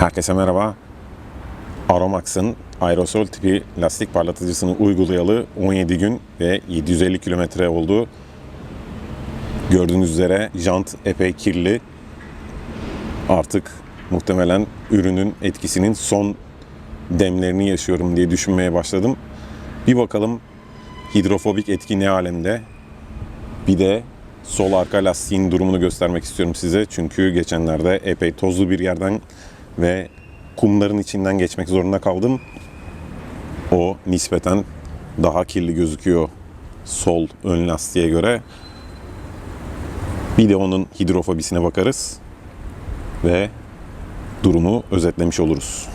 Herkese merhaba. Aromax'ın aerosol tipi lastik parlatıcısını uygulayalı 17 gün ve 750 kilometre oldu. Gördüğünüz üzere jant epey kirli. Artık muhtemelen ürünün etkisinin son demlerini yaşıyorum diye düşünmeye başladım. Bir bakalım hidrofobik etki ne alemde? Bir de sol arka lastiğin durumunu göstermek istiyorum size. Çünkü geçenlerde epey tozlu bir yerden ve kumların içinden geçmek zorunda kaldım. O nispeten daha kirli gözüküyor sol ön lastiğe göre. Bir de onun hidrofobisine bakarız ve durumu özetlemiş oluruz.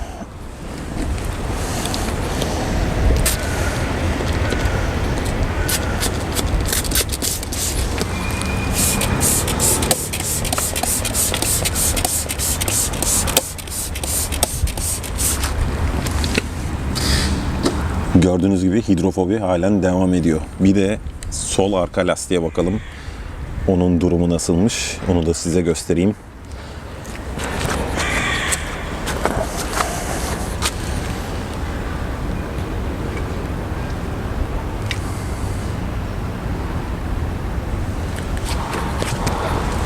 Gördüğünüz gibi hidrofobi halen devam ediyor. Bir de sol arka lastiğe bakalım. Onun durumu nasılmış? Onu da size göstereyim.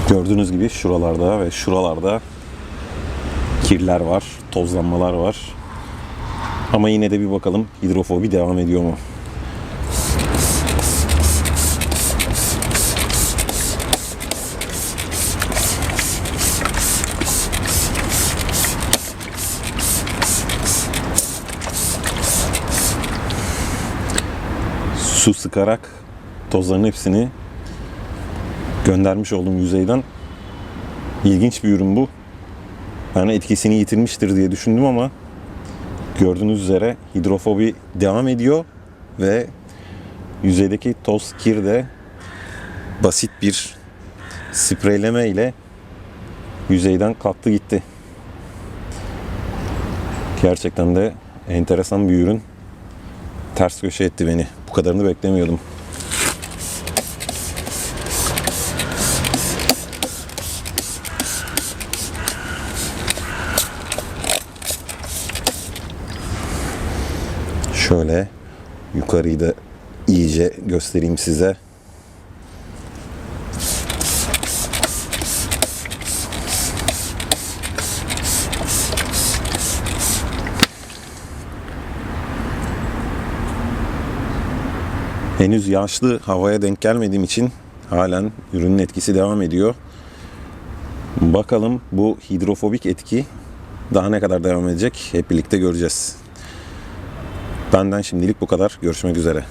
Gördüğünüz gibi şuralarda ve şuralarda kirler var, tozlanmalar var. Ama yine de bir bakalım hidrofobi devam ediyor mu? Su sıkarak tozların hepsini göndermiş oldum yüzeyden. İlginç bir ürün bu. Ben etkisini yitirmiştir diye düşündüm ama gördüğünüz üzere hidrofobi devam ediyor ve yüzeydeki toz kir de basit bir spreyleme ile yüzeyden kalktı gitti. Gerçekten de enteresan bir ürün. Ters köşe etti beni. Bu kadarını beklemiyordum. Şöyle yukarıyı da iyice göstereyim size. Henüz yağışlı havaya denk gelmediğim için halen ürünün etkisi devam ediyor. Bakalım bu hidrofobik etki daha ne kadar devam edecek hep birlikte göreceğiz. Benden şimdilik bu kadar. Görüşmek üzere.